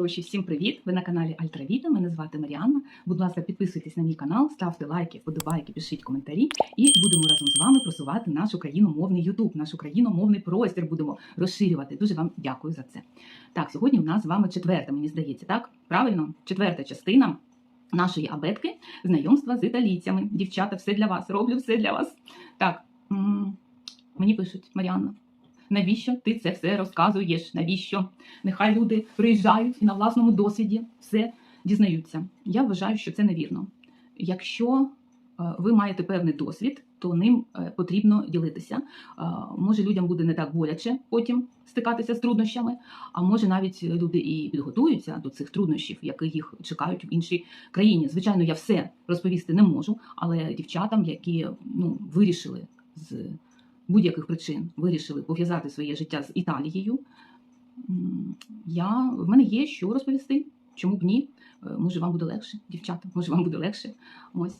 хороші, всім привіт! Ви на каналі Альтравіта. Мене звати Маріанна. Будь ласка, підписуйтесь на мій канал, ставте лайки, вподобайки, пишіть коментарі, і будемо разом з вами просувати наш україномовний Ютуб, наш україномовний простір будемо розширювати. Дуже вам дякую за це. Так, сьогодні у нас з вами четверта, мені здається, так? Правильно? Четверта частина нашої абетки знайомства з італійцями. Дівчата, все для вас. Роблю все для вас. Так, мені пишуть, Маріанна. Навіщо ти це все розказуєш? Навіщо? Нехай люди приїжджають і на власному досвіді все дізнаються. Я вважаю, що це невірно. Якщо е, ви маєте певний досвід, то ним е, потрібно ділитися. Е, Може, людям буде не так боляче потім стикатися з труднощами, а може навіть люди і підготуються до цих труднощів, які їх чекають в іншій країні. Звичайно, я все розповісти не можу, але дівчатам, які ну, вирішили з будь-яких причин вирішили пов'язати своє життя з Італією. Я, в мене є що розповісти. Чому б ні? Е, Може, вам буде легше, дівчата, може, вам буде легше. Ось.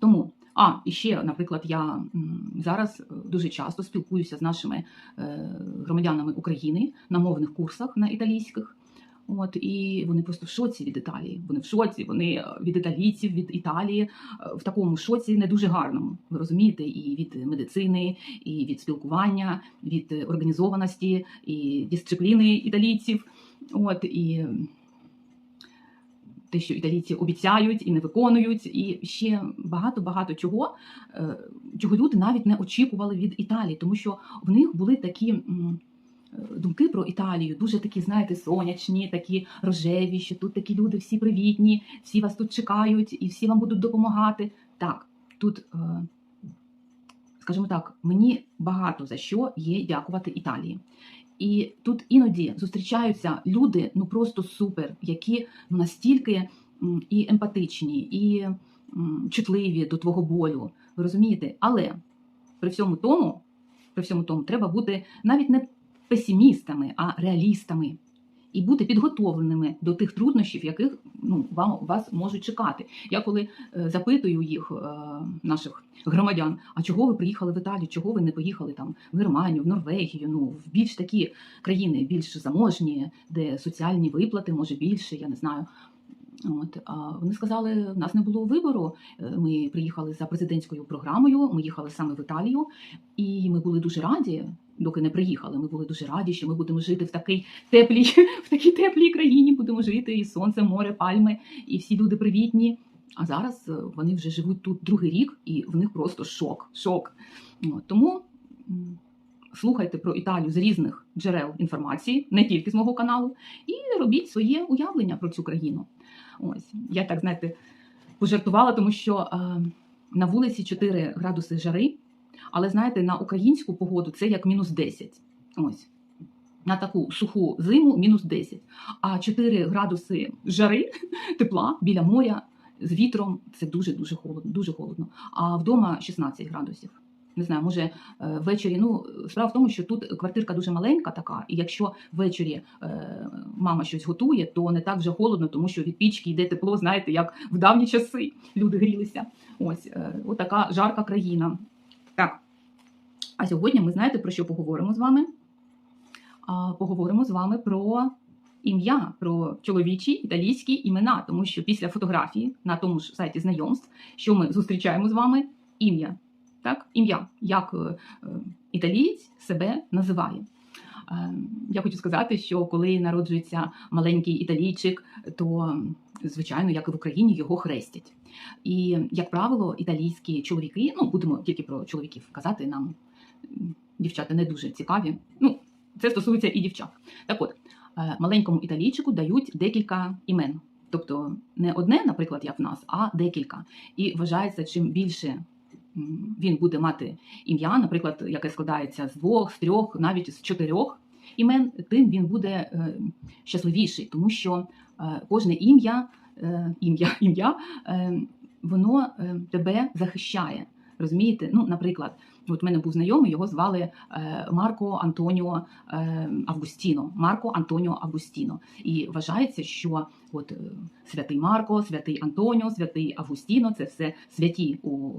Тому. А, і ще, наприклад, я зараз е, дуже часто спілкуюся з нашими е, громадянами України на мовних курсах на італійських. От і вони просто в шоці від Італії. Вони в шоці, вони е, від італійців, від Італії е, в такому шоці не дуже гарному. Ви розумієте, і від медицини, і від спілкування, від організованості, і дисципліни італійців. От і те, що італійці обіцяють і не виконують, і ще багато багато чого, е, чого люди навіть не очікували від Італії, тому що в них були такі. Е, Думки про Італію дуже такі, знаєте, сонячні, такі рожеві, що тут такі люди всі привітні, всі вас тут чекають і всі вам будуть допомагати. Так, тут, е, скажімо так, мені багато за що є дякувати Італії. І тут іноді зустрічаються люди, ну просто супер, які ну, настільки і емпатичні, і чутливі до твого болю. Ви розумієте? Але при всьому тому, при всьому тому, треба бути навіть не песимістами, а реалістами. І бути підготовленими до тих труднощів, яких ну вам вас можуть чекати. Я коли е, запитую їх, е, наших громадян, а чого ви приїхали в Італію? Чого ви не поїхали там в Германію, в Норвегію? Ну в більш такі країни, більш заможні, де соціальні виплати може більше, я не знаю. От а вони сказали, в нас не було вибору. Е, Ми приїхали за президентською програмою. Ми їхали саме в Італію, і ми були дуже раді. Доки не приїхали, ми були дуже раді, що ми будемо жити в такій теплій, в такій теплій країні. Будемо жити і сонце, море, пальми, і всі люди привітні. А зараз е, вони вже живуть тут другий рік, і в них просто шок. Шок. От, тому слухайте про Італію з різних джерел інформації, не тільки з мого каналу, і робіть своє уявлення про цю країну. Ось я так знаєте пожартувала, тому що е, на вулиці 4 градуси жари, але знаєте, на українську погоду це як мінус 10. Ось. На таку суху зиму мінус 10. А 4 градуси жари, тепла біля моря з вітром це дуже дуже холодно, дуже холодно. А вдома 16 градусів. Не знаю, може е, ввечері. Ну, справа в тому, що тут квартирка дуже маленька така, і якщо ввечері е, мама щось готує, то не так вже холодно, тому що від пічки йде тепло, знаєте, як в давні часи люди грілися. Ось е, отака жарка країна. Так. А сьогодні ми знаєте про що поговоримо з вами? А, поговоримо з вами про ім'я, про чоловічі італійські імена, тому що після фотографії на тому ж сайті знайомств, що ми зустрічаємо з вами ім'я. Так, ім'я, як е, е, італієць себе називає. Е, Я хочу сказати, що коли народжується маленький італійчик, то звичайно, як і в Україні, його хрестять. І, як правило, італійські чоловіки, ну будемо тільки про чоловіків казати, нам дівчата не дуже цікаві. Ну, це стосується і дівчат. Так от, маленькому італійчику дають декілька імен. Тобто не одне, наприклад, як в нас, а декілька. І вважається, чим більше він буде мати ім'я, наприклад, яке складається з двох, з трьох, навіть з чотирьох імен, тим він буде е, щасливіший, тому що е, кожне ім'я, е, ім'я, ім'я, воно тебе захищає. Розумієте? Ну, наприклад, от в мене був знайомий, його звали Марко Антоніо Августіно. Марко Антоніо Августіно. І вважається, що от святий Марко, святий Антоніо, святий Августіно це все святі у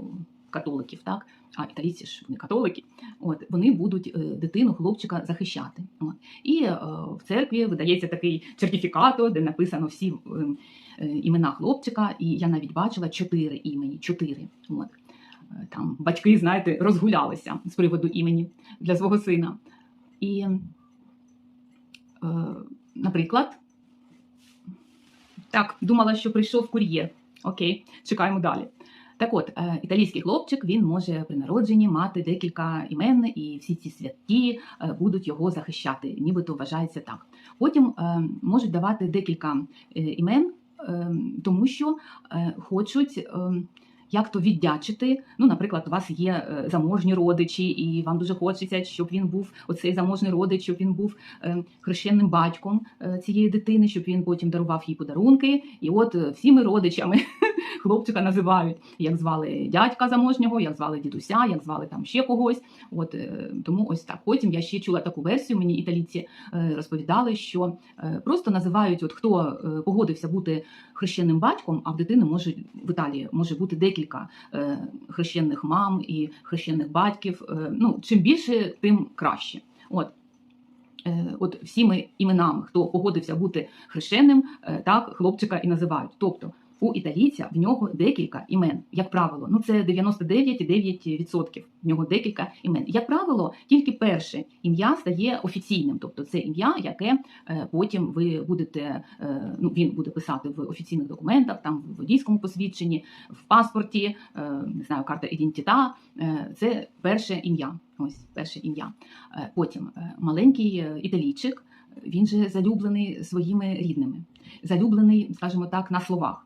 католиків, так а італійці ж вони католики. От вони будуть е, дитину, хлопчика захищати. От. І е, в церкві видається такий сертифікат, де написано всі е, імена хлопчика, і я навіть бачила чотири імені. Чотири. От. Там батьки, знаєте, розгулялися з приводу імені для свого сина. І, е, наприклад, так, думала, що прийшов кур'єр. Окей, чекаємо далі. Так от, е, італійський хлопчик він може при народженні мати декілька імен, і всі ці святі е, будуть його захищати, нібито вважається так. Потім е, можуть давати декілька імен, тому що хочуть. Як то віддячити? Ну, наприклад, у вас є е, заможні родичі, і вам дуже хочеться, щоб він був оцей заможний родич, щоб він був е, хрещенним батьком е, цієї дитини, щоб він потім дарував їй подарунки. І от е, всіми родичами хлопчика називають, як звали дядька заможнього, як звали дідуся, як звали там ще когось. От тому ось так. Потім я ще чула таку версію. Мені італійці розповідали, що просто називають, от хто погодився бути хрещенним батьком, а в дитини може в Італії може бути декілька е, хрещених мам і хрещених батьків. Е, Ну чим більше, тим краще. От. Е, От всіми іменами, хто погодився бути хрещеним, так хлопчика і називають. Тобто у італійця в нього декілька імен, як правило. Ну це 99,9% в нього декілька імен. Як правило, тільки перше ім'я стає офіційним, тобто це ім'я, яке е, потім ви будете, е, ну він буде писати в офіційних документах, там в водійському посвідченні, в паспорті, е, не знаю, карта ідентіта. Це перше ім'я. Ось перше ім'я. Потім маленький італійчик, він же залюблений своїми рідними, залюблений, скажімо так, на словах.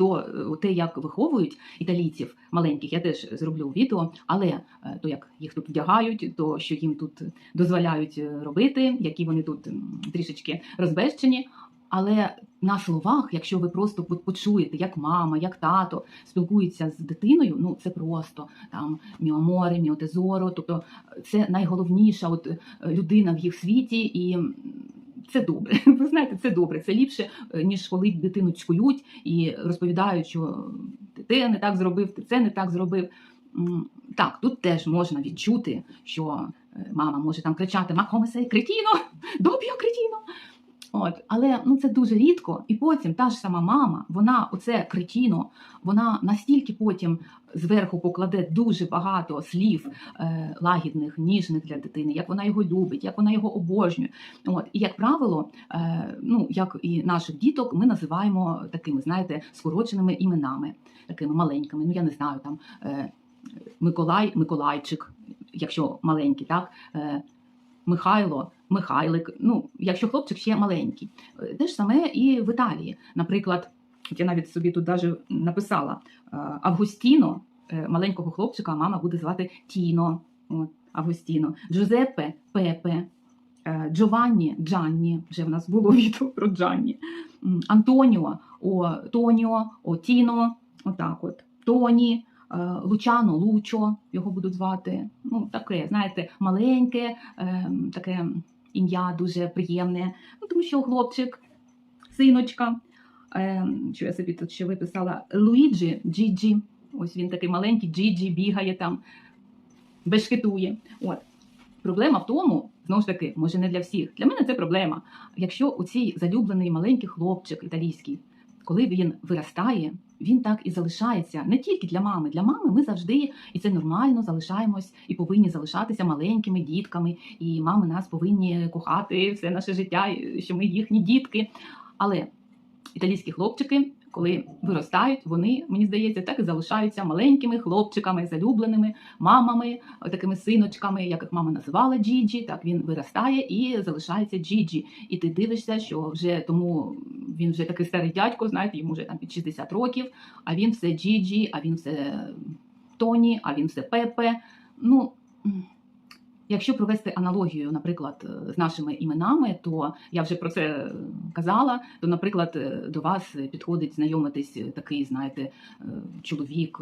То е, те, як виховують італійців маленьких, я теж зроблю відео, але е, то, як їх тут вдягають, то що їм тут дозволяють е, робити, які вони тут трішечки розбещені. Але на словах, якщо ви просто почуєте, як мама, як тато спілкуються з дитиною, ну це просто там міоморе, міотезоро, тобто це найголовніша от людина в їх світі, і це добре. Ви знаєте, це добре. Це ліпше, е, ніж коли дитину цькують і розповідають, що ти не так зробив, ти це не так зробив. Так, тут теж можна відчути, що е, мама може там кричати «Ма come sei cretino? Доб'ю кретіно. От, але ну це дуже рідко. І потім та ж сама мама, вона оце кретіно, вона настільки потім зверху покладе дуже багато слів е, лагідних, ніжних для дитини, як вона його любить, як вона його обожнює. От і як правило, е, ну як і наших діток, ми називаємо такими, знаєте, скороченими іменами, такими маленькими. Ну я не знаю, там е, Миколай, Миколайчик, якщо маленький, так. Е, Михайло, Михайлик. Ну, якщо хлопчик ще маленький. Е, Те ж саме і в Італії. Наприклад, я навіть собі тут даже написала е, Августіно, е, маленького хлопчика, мама буде звати Тіно. От, Августіно, Джузеппе Пепе, е, Джованні Джанні. Вже в нас було відео про Джанні. Антоніо, о Тоніо, о Тіно. Отак от. Тоні. Лучано, Лучо, його будуть звати. Ну, таке, знаєте, маленьке, таке ім'я дуже приємне. Ну, тому що хлопчик, синочка, що я собі тут ще виписала, Луїджі, Джіджі. Ось він такий маленький, Джіджі, бігає там, бешкетує. От. Проблема в тому, знову ж таки, може не для всіх. Для мене це проблема. Якщо оцей залюблений маленький хлопчик італійський, коли він виростає, він так і залишається не тільки для мами. Для мами ми завжди, і це нормально, залишаємось і повинні залишатися маленькими дітками. І мами нас повинні кохати все наше життя, що ми їхні дітки. Але італійські хлопчики, коли виростають, вони, мені здається, так і залишаються маленькими хлопчиками, залюбленими мамами, такими синочками, як їх мама називала Джіджі. Так він виростає і залишається Джіджі. І ти дивишся, що вже тому він вже такий старий дядько, знаєте, йому вже там під 60 років, а він все Джіджі, а він все Тоні, а він все Пепе. Ну. Якщо провести аналогію, наприклад, е, з нашими іменами, то я вже про це казала. То, наприклад, е, до вас підходить знайомитись такий, знаєте, е, чоловік.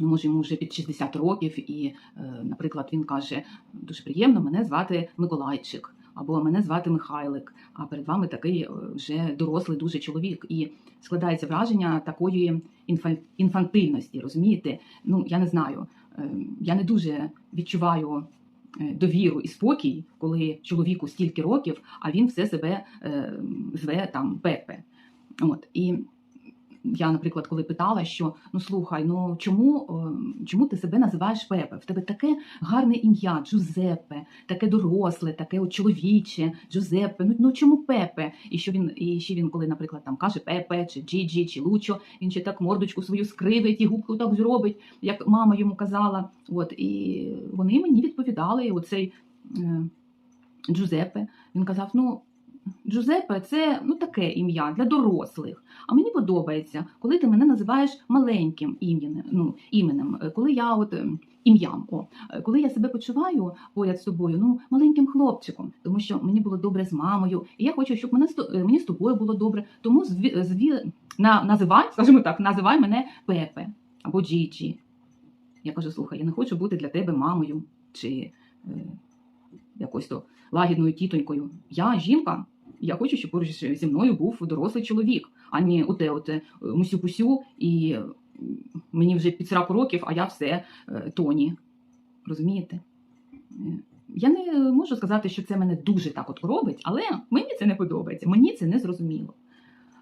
ну, Може, йому вже під 60 років, і, наприклад, він каже: дуже приємно, мене звати Миколайчик. або мене звати Михайлик, а перед вами такий вже дорослий дуже чоловік. І складається враження такої інфан- інфантильності, розумієте? Ну, я не знаю. Е, Я не дуже відчуваю е, довіру і спокій, коли чоловіку стільки років, а він все себе е, зве там Пепе. От і я, наприклад, коли питала, що ну слухай, ну чому, е, чому ти себе називаєш Пепе? В тебе таке гарне ім'я, Джузеппе, таке доросле, таке от чоловіче, Джузеппе. Ну, ну чому Пепе? І що він, і ще він, коли, наприклад, там каже Пепе, чи Джіджі, чи Лучо, він ще так мордочку свою скривить і губку так зробить, як мама йому казала. От і вони мені відповідали, оцей е, Джузеппе. Він казав: ну. Джузеппе це ну таке ім'я для дорослих. А мені подобається, коли ти мене називаєш маленьким іменем, ну, іменем, коли я от ем, ім'ям, о, коли я себе почуваю поряд з тобою, ну маленьким хлопчиком, тому що мені було добре з мамою, і я хочу, щоб мене мені з тобою було добре. Тому зві, зві, на, називай, скажімо так, називай мене Пепе або Джіджі. Я кажу, слухай, я не хочу бути для тебе мамою чи е, якось то лагідною тітонькою. Я жінка. Я хочу, щоб поруч зі мною був дорослий чоловік, а не оте, оте мусю-пусю, і мені вже під 40 років, а я все е, тоні. Розумієте? Е, Я не можу сказати, що це мене дуже так от робить, але мені це не подобається, мені це не зрозуміло.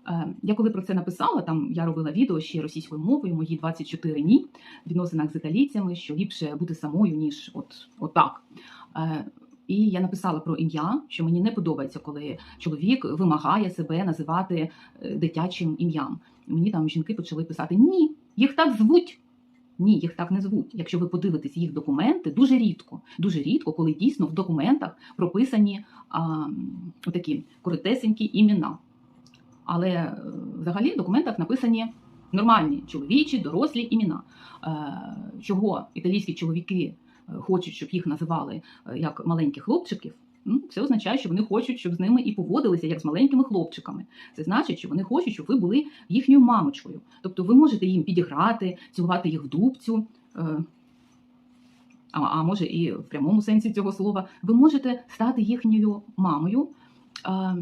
Е, Я коли про це написала, там я робила відео ще російською мовою, мої 24 ні в відносинах з італійцями, що ліпше бути самою, ніж от, от так. Е, І я написала про ім'я, що мені не подобається, коли чоловік вимагає себе називати е, дитячим ім'ям. Мені там жінки почали писати: ні, їх так звуть. Ні, їх так не звуть. Якщо ви подивитесь їх документи, дуже рідко, дуже рідко, коли дійсно в документах прописані а, такі коротесенькі імена. Але е, взагалі в документах написані нормальні чоловічі, дорослі імена. Е, Чого італійські чоловіки хочуть, щоб їх називали е, як маленьких хлопчиків? Ну, це означає, що вони хочуть, щоб з ними і поводилися як з маленькими хлопчиками. Це значить, що вони хочуть, щоб ви були їхньою мамочкою. Тобто ви можете їм підіграти, цілувати їх в дубцю. е, А, а може і в прямому сенсі цього слова, ви можете стати їхньою мамою, е,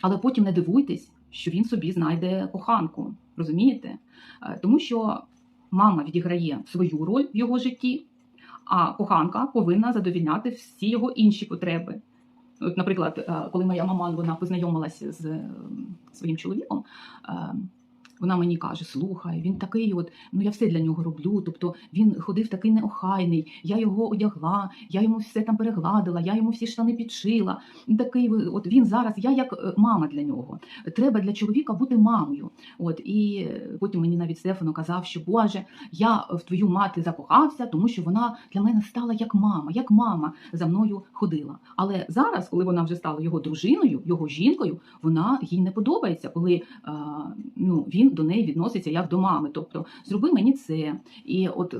але потім не дивуйтесь, що він собі знайде коханку. Розумієте? Тому що мама відіграє свою роль в його житті, а коханка повинна задовільняти всі його інші потреби. От, наприклад, е, коли моя мама вона познайомилася з е, своїм чоловіком, е, вона мені каже: слухай, він такий, от ну я все для нього роблю. Тобто він ходив такий неохайний, я його одягла, я йому все там перегладила, я йому всі штани підшила. Такий, от він зараз, я як е, мама для нього. Треба для чоловіка бути мамою. От і е, потім мені навіть Стефано казав, що Боже, я в твою мати закохався, тому що вона для мене стала як мама, як мама за мною ходила. Але зараз, коли вона вже стала його дружиною, його жінкою, вона їй не подобається, коли е, ну, він до неї відноситься як до мами. Тобто, зроби мені це. І от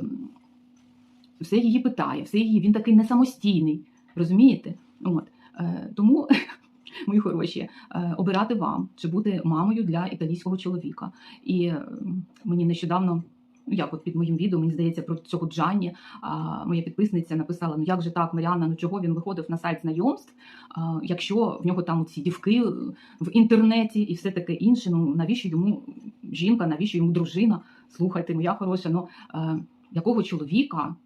все її питає, все її, він такий не самостійний. Розумієте? От. Е, тому, мої хороші, е, обирати вам, чи бути мамою для італійського чоловіка. І мені нещодавно. Як от під моїм відео, мені здається, про цього Джанні, а, моя підписниця написала: ну як же так, Маріанна, ну чого він виходив на сайт знайомств, а, якщо в нього там ці дівки в інтернеті і все таке інше, ну навіщо йому жінка, навіщо йому дружина? Слухайте, моя хороша, ну а, якого чоловіка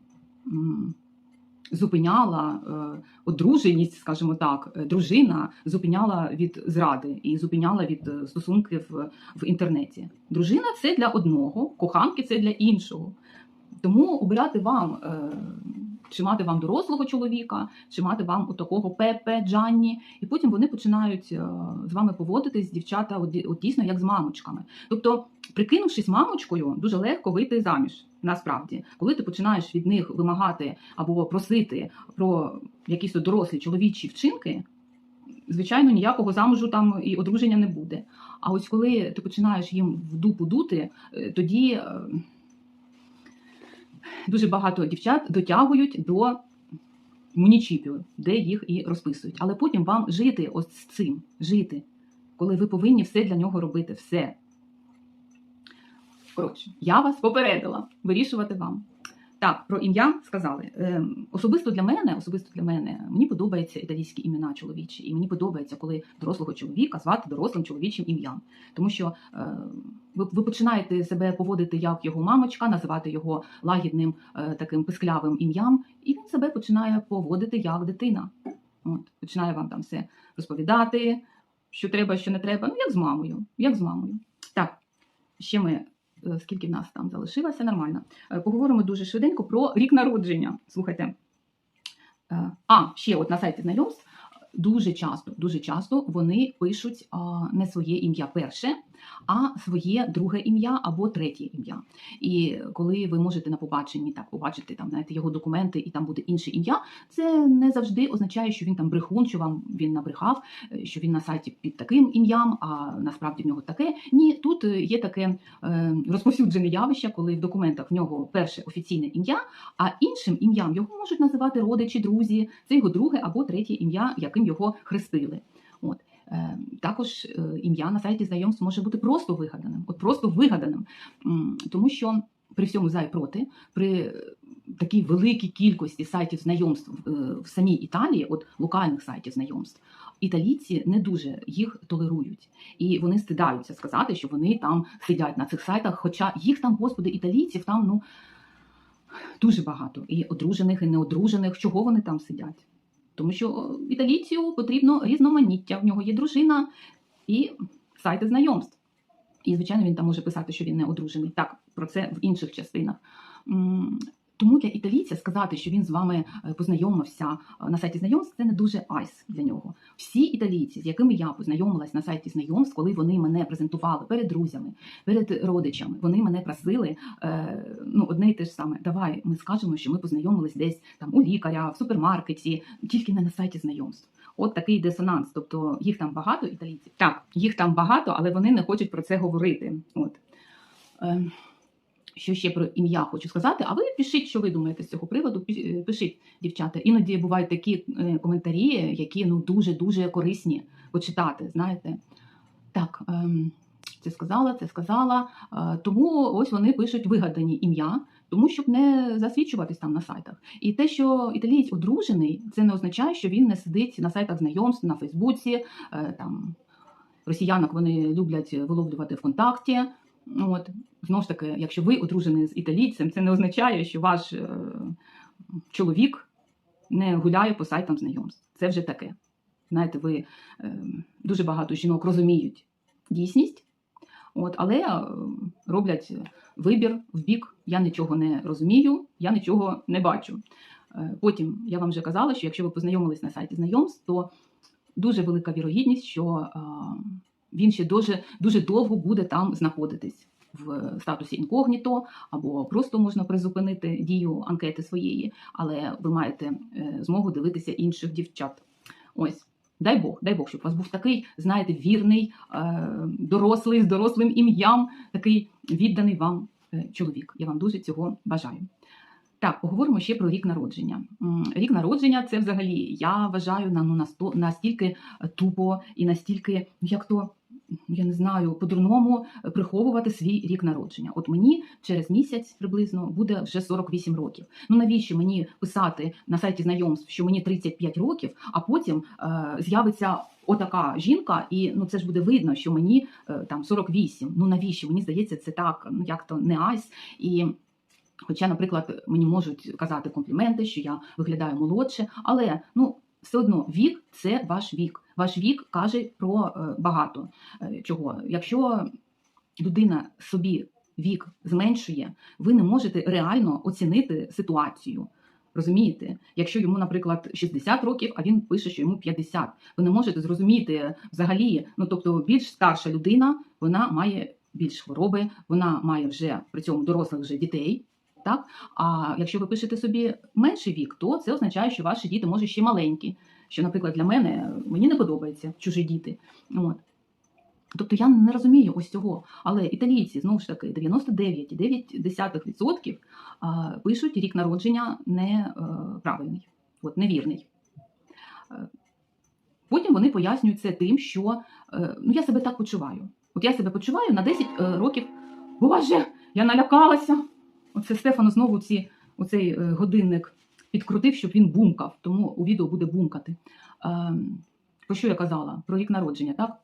зупиняла е, одруженість, скажімо так, е, дружина зупиняла від зради і зупиняла від е, стосунків в, інтернеті. Дружина це для одного, коханки це для іншого. Тому обирати вам. Чи мати вам дорослого чоловіка, чи мати вам от такого Пепе, Джанні, і потім вони починають е, з вами поводитись, дівчата, от, дійсно як з мамочками. Тобто, прикинувшись мамочкою, дуже легко вийти заміж. Насправді, коли ти починаєш від них вимагати або просити про якісь дорослі чоловічі вчинки, звичайно, ніякого замужу там і одруження не буде. А ось коли ти починаєш їм в дупу дути, е, тоді е, дуже багато дівчат дотягують до мунічіпів, де їх і розписують. Але потім вам жити ось з цим, жити, коли ви повинні все для нього робити, все. Коротше, я вас попередила, вирішувати вам. Так, про ім'я сказали. Ем, особисто для мене, особисто для мене, мені подобаються італійські імена чоловічі, і мені подобається, коли дорослого чоловіка звати дорослим чоловічим ім'ям. Тому що е, ви, ви починаєте себе поводити як його мамочка, називати його лагідним е, таким писклявим ім'ям, і він себе починає поводити як дитина. От, починає вам там все розповідати, що треба, що не треба. Ну, як з мамою, як з мамою. Так, ще ми. Е, Скільки в нас там залишилося, нормально. Е, Поговоримо дуже швиденько про рік народження. Слухайте. Е, А, ще от на сайті знайомств дуже часто, дуже часто вони пишуть не своє ім'я перше, а своє друге ім'я або третє ім'я. І коли ви можете на побаченні так побачити там знаєте, його документи, і там буде інше ім'я, це не завжди означає, що він там брехун, що вам він набрехав, е, що він на сайті під таким ім'ям, а насправді в нього таке. Ні, тут е, є таке е, розповсюджене явище, коли в документах в нього перше офіційне ім'я, а іншим ім'ям його можуть називати родичі, друзі, це його друге або третє ім'я, яким його хрестили. От. Е, Також е, ім'я на сайті знайомств може бути просто вигаданим, от просто вигаданим, тому що при всьому за і проти, при е, такій великій кількості сайтів знайомств в самій Італії, от локальних сайтів знайомств, італійці не дуже їх толерують, і вони стидаються сказати, що вони там сидять на цих сайтах. Хоча їх там, господи, італійців там ну дуже багато, і одружених, і неодружених. Чого вони там сидять? Тому що італійцю потрібно різноманіття. В нього є дружина і сайти знайомств. І, звичайно, він там може писати, що він не одружений. Так, про це в інших частинах. Тому для італійця сказати, що він з вами е, познайомився е, на сайті знайомств, це не дуже айс для нього. Всі італійці, з якими я познайомилась на сайті знайомств, коли вони мене презентували перед друзями, перед родичами, вони мене просили е, ну, одне і те ж саме. Давай ми скажемо, що ми познайомились десь там у лікаря, в супермаркеті, тільки не на сайті знайомств. От такий дисонанс. Тобто їх там багато італійців. Так, їх там багато, але вони не хочуть про це говорити. От. Е, що ще про ім'я хочу сказати, а ви пишіть, що ви думаєте з цього приводу. Пі- Пишіть, дівчата. Іноді бувають такі е, коментарі, які ну дуже дуже корисні почитати. Знаєте, так ем, це сказала, це сказала. Е, тому ось вони пишуть вигадані ім'я, тому щоб не засвідчуватись там на сайтах. І те, що італієць одружений, це не означає, що він не сидить на сайтах знайомств, на Фейсбуці. е, Там росіянок вони люблять виловлювати ВКонтакті. От знову ж таки, якщо ви одружений з італійцем, це не означає, що ваш е, чоловік не гуляє по сайтам знайомств. Це вже таке. Знаєте, ви е, дуже багато жінок розуміють дійсність, от, але е, роблять вибір в бік я нічого не розумію, я нічого не бачу. Потім я вам вже казала, що якщо ви познайомились на сайті знайомств, то дуже велика вірогідність, що він ще дуже, дуже довго буде там знаходитись в статусі інкогніто, або просто можна призупинити дію анкети своєї, але ви маєте е, змогу дивитися інших дівчат. Ось. Дай Бог, дай Бог, щоб у вас був такий, знаєте, вірний, е, дорослий з дорослим ім'ям, такий відданий вам е, чоловік. Я вам дуже цього бажаю. Так, поговоримо ще про рік народження. Рік народження це взагалі, я вважаю, на, ну, настільки тупо і настільки, ну як то, я не знаю, по-дурному приховувати свій рік народження. От мені через місяць приблизно буде вже 48 років. Ну навіщо мені писати на сайті знайомств, що мені 35 років, а потім е, з'явиться отака жінка, і ну це ж буде видно, що мені е, там 48. Ну навіщо? Мені здається, це так, ну як то не айс. І Хоча, наприклад, мені можуть казати компліменти, що я виглядаю молодше, але ну все одно вік це ваш вік. Ваш вік каже про е, багато е, чого. Якщо людина собі вік зменшує, ви не можете реально оцінити ситуацію. Розумієте, якщо йому, наприклад, 60 років, а він пише, що йому 50, ви не можете зрозуміти взагалі. Ну тобто, більш старша людина вона має більш хвороби, вона має вже при цьому дорослих вже дітей. Так, а якщо ви пишете собі менший вік, то це означає, що ваші діти може ще маленькі. Що, наприклад, для мене мені не подобаються чужі діти. От. Тобто я не розумію ось цього. Але італійці, знову ж таки, 99,9% пишуть рік народження неправильний, от, невірний. Е, Потім вони пояснюють це тим, що е, ну, я себе так почуваю. От я себе почуваю на 10 е, років. Боже, я налякалася. Оце Стефано знову ці оцей е, годинник підкрутив, щоб він бумкав, тому у відео буде бумкати. Е, Про що я казала? Про рік народження, так?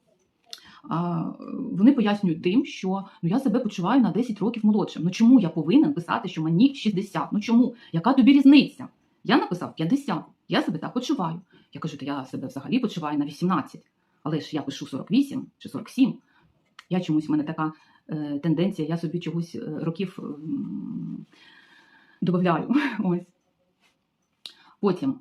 Вони пояснюють тим, що ну я себе почуваю на 10 років молодшим. Ну чому я повинен писати, що мені 60? Ну чому? Яка тобі різниця? Я написав 50. Я себе так почуваю. Я кажу, то я себе взагалі почуваю на 18. Але ж я пишу 48 чи 47. Я чомусь в мене така е, тенденція, я собі чогось е, років м, додаю. Ось. Потім,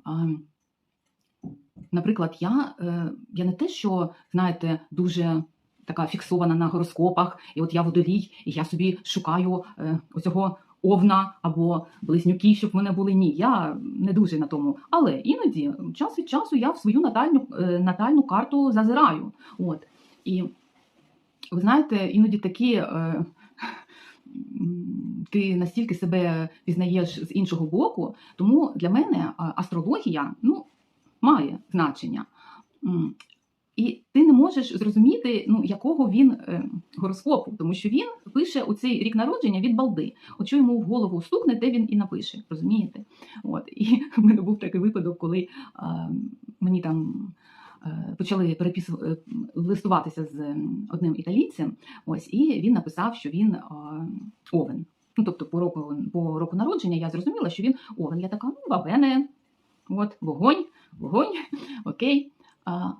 наприклад, я, е, я не те, що, знаєте, дуже така фіксована на гороскопах, і от я водолій, і я собі шукаю е, оцього овна або близнюки, щоб вони були. Ні, я не дуже на тому. Але іноді, час від часу, я в свою натальну, е, натальну карту зазираю. От. І ви знаєте, іноді такі. Е, ти настільки себе пізнаєш з іншого боку, тому для мене астрологія ну, має значення. І ти не можеш зрозуміти, ну, якого він е, гороскопу, тому що він пише у цей рік народження від балди. Що йому в голову стукне, те він і напише. Розумієте? От. І в мене був такий випадок, коли мені там почали перепису... е, листуватися з одним італійцем, ось, і він написав, що він овен. Ну, тобто, по року, по року народження я зрозуміла, що він овен. Я така, ну, вабене, от, вогонь, вогонь, окей.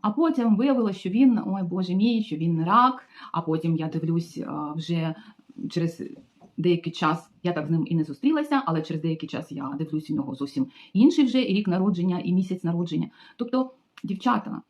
А, потім виявилося, що він, ой Боже мій, що він рак, а потім я дивлюсь вже через деякий час, я так з ним і не зустрілася, але через деякий час я дивлюсь у нього зовсім інший вже рік народження, і місяць народження. Тобто, дівчата,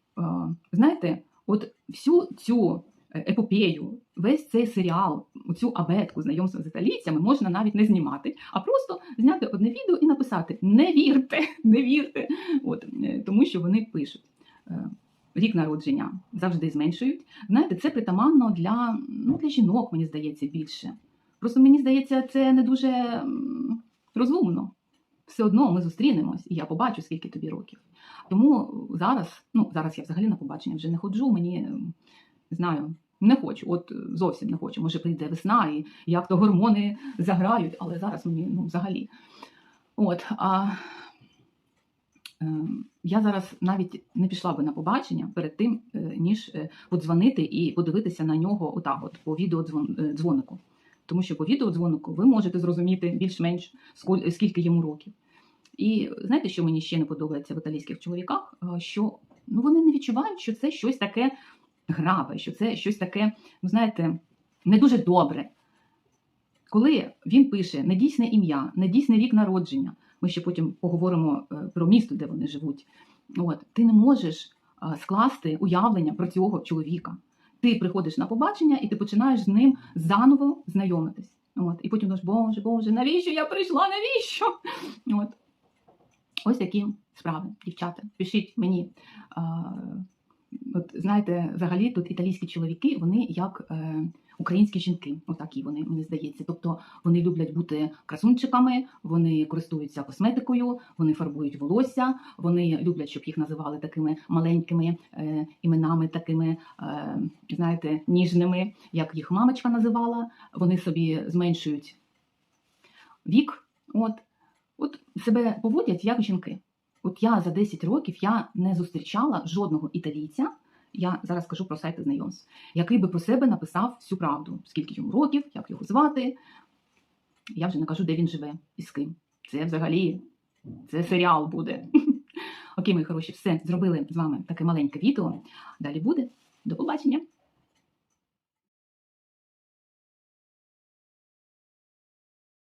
знаєте, от всю цю епопею, весь цей серіал, цю абетку знайомства з італійцями можна навіть не знімати, а просто зняти одне відео і написати: не вірте, не вірте. От, е, тому що вони пишуть. е, Рік народження завжди зменшують. Знаєте, це притаманно для, ну, для жінок, мені здається, більше. Просто мені здається, це не дуже розумно. Все одно ми зустрінемось, і я побачу, скільки тобі років. Тому зараз, ну зараз я взагалі на побачення вже не ходжу, мені не знаю, не хочу, от е, зовсім не хочу. Може прийде весна і як то гормони заграють, але зараз мені ну, взагалі. От, а е, я зараз навіть не пішла би на побачення перед тим, е, ніж е, подзвонити і подивитися на нього отак, от по відеодзвонику. Тому що по відеодзвонику ви можете зрозуміти більш-менш скільки йому років. І знаєте, що мені ще не подобається в італійських чоловіках? Е, Що ну, вони не відчувають, що це щось таке граве, що це щось таке, ну знаєте, не дуже добре. Коли він пише недійсне ім'я, недійсний рік народження, ми ще потім поговоримо е, про місто, де вони живуть. От, ти не можеш е, скласти уявлення про цього чоловіка. Ти приходиш на побачення і ти починаєш з ним заново знайомитись. От, і потім думаєш, Боже, Боже, навіщо я прийшла? Навіщо? От. Ось такі справи, дівчата. Пишіть мені. От знаєте, взагалі тут італійські чоловіки, вони як е, українські жінки, отакі вони, мені здається. Тобто вони люблять бути красунчиками, вони користуються косметикою, вони фарбують волосся, вони люблять, щоб їх називали такими маленькими е, іменами, такими, е, знаєте, ніжними, як їх мамочка називала. Вони собі зменшують вік. От, от себе поводять як жінки. От я за 10 років я не зустрічала жодного італійця. Я зараз кажу про сайти знайомств, який би про себе написав всю правду, скільки йому років, як його звати. Я вже не кажу, де він живе і з ким. Це взагалі це серіал буде. Окей, мої хороші, все зробили з вами таке маленьке відео. Далі буде. До побачення!